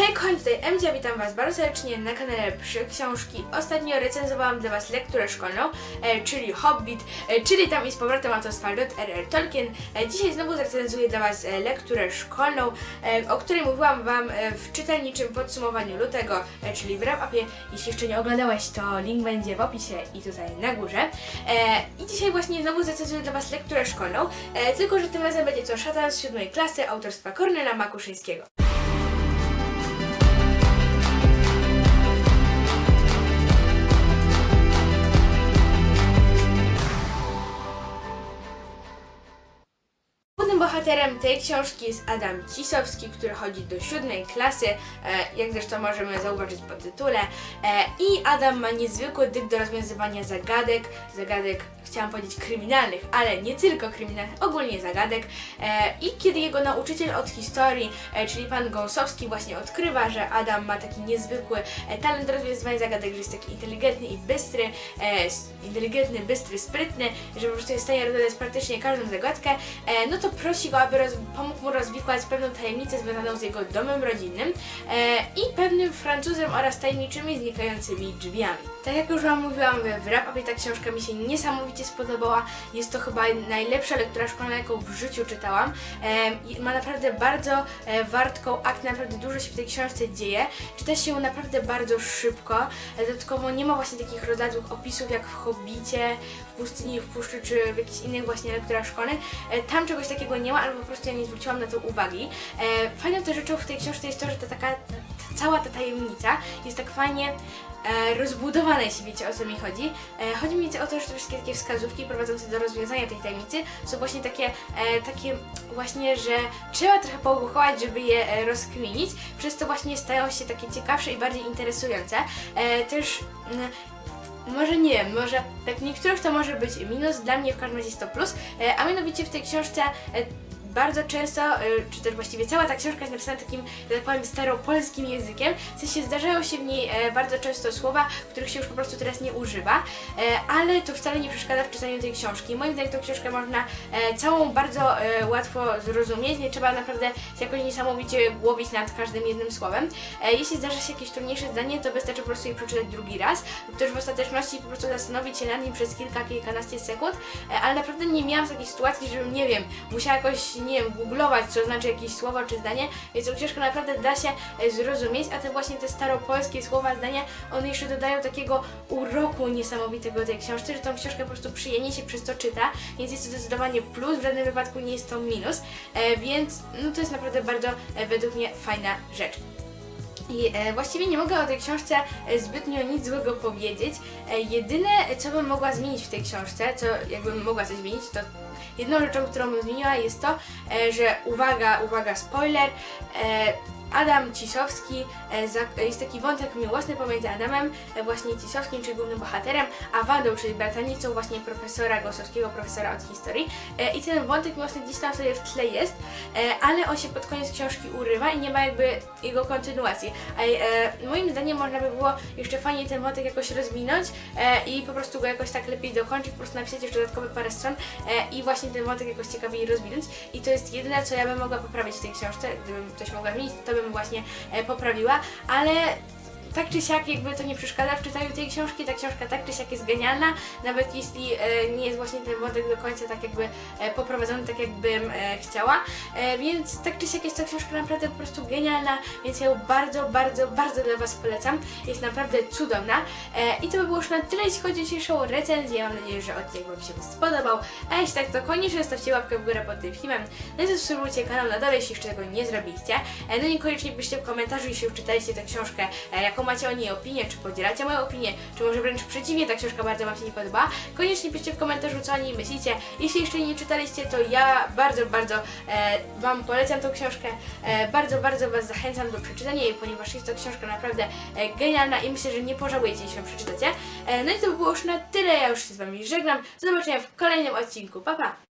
Hej, kochani, tutaj MJ, witam Was bardzo serdecznie na kanale Przy Książki. Ostatnio recenzowałam dla Was lekturę szkolną, e, czyli Hobbit, e, czyli tam i z powrotem autorstwa J.R.R. Tolkien. E, dzisiaj znowu zrecenzuję dla Was e, lekturę szkolną, e, o której mówiłam Wam e, w czytelniczym podsumowaniu lutego, e, czyli w wrap-upie. Jeśli jeszcze nie oglądałeś, to link będzie w opisie i tutaj na górze. E, I dzisiaj właśnie znowu zrecenzuję dla Was lekturę szkolną, e, tylko że tym razem będzie to Szatan z siódmej klasy autorstwa Kornela Makuszyńskiego. Bohaterem tej książki jest Adam Cisowski, który chodzi do siódmej klasy, e, jak zresztą możemy zauważyć po tytule. E, I Adam ma niezwykły dyk do rozwiązywania zagadek, zagadek chciałam powiedzieć kryminalnych, ale nie tylko kryminalnych, ogólnie zagadek. E, I kiedy jego nauczyciel od historii, czyli pan Gąsowski właśnie odkrywa, że Adam ma taki niezwykły talent do rozwiązywania zagadek, że jest taki inteligentny i bystry, inteligentny, bystry, sprytny, że po prostu jest w stanie rozwiązać praktycznie każdą zagadkę, no to prosi go, aby roz, pomógł mu rozwikłać pewną tajemnicę związaną z jego domem rodzinnym e, i pewnym Francuzem oraz tajemniczymi znikającymi drzwiami. Tak jak już Wam mówiłam w wrap-upie, ta książka mi się niesamowicie spodobała. Jest to chyba najlepsza lektura szkolna, jaką w życiu czytałam. E, ma naprawdę bardzo e, wartką akt, naprawdę dużo się w tej książce dzieje. Czyta się ją naprawdę bardzo szybko. E, dodatkowo nie ma właśnie takich rozlazłych opisów jak w Hobbicie, w Pustyni, w Puszczy czy w jakichś innych właśnie lekturach szkolnych. E, tam czegoś takiego nie ma, albo po prostu ja nie zwróciłam na to uwagi. E, fajną też rzeczą w tej książce jest to, że ta taka, ta, cała ta tajemnica jest tak fajnie e, rozbudowane, jeśli wiecie o co mi chodzi. E, chodzi mi o to, że te wszystkie takie wskazówki prowadzące do rozwiązania tej tajemnicy są właśnie takie, e, takie właśnie, że trzeba trochę pougłuchować, żeby je e, rozkminić, przez to właśnie stają się takie ciekawsze i bardziej interesujące. E, też mm, może nie wiem, może tak niektórych to może być minus, dla mnie w każdym razie jest to plus, e, a mianowicie w tej książce e, bardzo często, e, czy też właściwie cała ta książka jest napisana takim, że tak powiem, staropolskim językiem, w sensie zdarzają się w niej e, bardzo często słowa, których się już po prostu teraz nie używa, e, ale to wcale nie przeszkadza w czytaniu tej książki. Moim zdaniem tą książkę można e, całą bardzo łatwo zrozumieć, nie trzeba naprawdę jakoś niesamowicie głowić nad każdym jednym słowem. Jeśli zdarza się jakieś trudniejsze zdanie, to wystarczy po prostu je przeczytać drugi raz, lub też w ostateczności po prostu zastanowić się nad nim przez kilka, kilkanaście sekund, ale naprawdę nie miałam takiej sytuacji, żebym, nie wiem, musiała jakoś, nie wiem, googlować, co znaczy jakieś słowo czy zdanie, więc tą książkę naprawdę da się e, zrozumieć, a te właśnie te staropolskie słowa, zdania, one jeszcze dodają takiego uroku niesamowitego tej książce, że tą książkę po prostu przyjemnie się przez to czyta, więc jest to zdecydowanie plus, w żadnym wypadku nie jest to minus, e, więc no to jest naprawdę bardzo e, według mnie fajna rzecz. I e, właściwie nie mogę o tej książce e, zbytnio nic złego powiedzieć. E, jedyne, co bym mogła zmienić w tej książce, co jakbym mogła coś zmienić, to jedną rzeczą, którą bym zmieniła jest to, e, że uwaga, uwaga, spoiler, e, Adam Cisowski, e, jest taki wątek miłosny pomiędzy Adamem, e, właśnie Cisowskim, czyli głównym bohaterem, a Wadą, czyli bratanicą właśnie profesora Gosowskiego, profesora od historii. E, I ten wątek miłosny gdzieś tam sobie w tle jest, ale on się pod koniec książki urywa i nie ma jakby jego kontynuacji. A moim zdaniem można by było jeszcze fajnie ten wątek jakoś rozwinąć i po prostu go jakoś tak lepiej dokończyć, po prostu napisać jeszcze dodatkowe parę stron i właśnie ten wątek jakoś ciekawiej rozwinąć. I to jest jedyne, co ja bym mogła poprawić w tej książce. Gdybym coś mogła zmienić, to bym właśnie e, poprawiła, ale tak czy siak jakby to nie przeszkadza w czytaniu tej książki, ta książka tak czy siak jest genialna, nawet jeśli e, nie jest właśnie ten wątek do końca tak jakby e, poprowadzony tak jakbym e, chciała, więc tak czy siak jest to książka naprawdę po prostu genialna, więc ja ją bardzo, bardzo, bardzo dla Was polecam, jest naprawdę cudowna. I to by było już na tyle, jeśli chodzi o dzisiejszą recenzję, mam nadzieję, że odcinek Wam się spodobał, a jeśli tak to koniecznie zostawcie łapkę w górę pod tym filmem, no i subskrybujcie kanał na dole, jeśli jeszcze tego nie zrobiliście, no i koniecznie piszcie w komentarzu, jeśli już czytaliście tę książkę, e, jaką macie o niej opinię, czy podzielacie moją opinię, czy może wręcz przeciwnie, ta książka bardzo Wam się nie podoba. Koniecznie piszcie w komentarzu, co o niej myślicie. Jeśli jeszcze nie czytaliście, to ja bardzo, bardzo e, Wam polecam tą książkę. E, bardzo, bardzo Was zachęcam do przeczytania jej, ponieważ jest to książka naprawdę e, genialna i myślę, że nie pożałujecie, jeśli ją przeczytacie. E, no i to by było już na tyle, ja już się z Wami żegnam. Do zobaczenia w kolejnym odcinku. Pa, pa!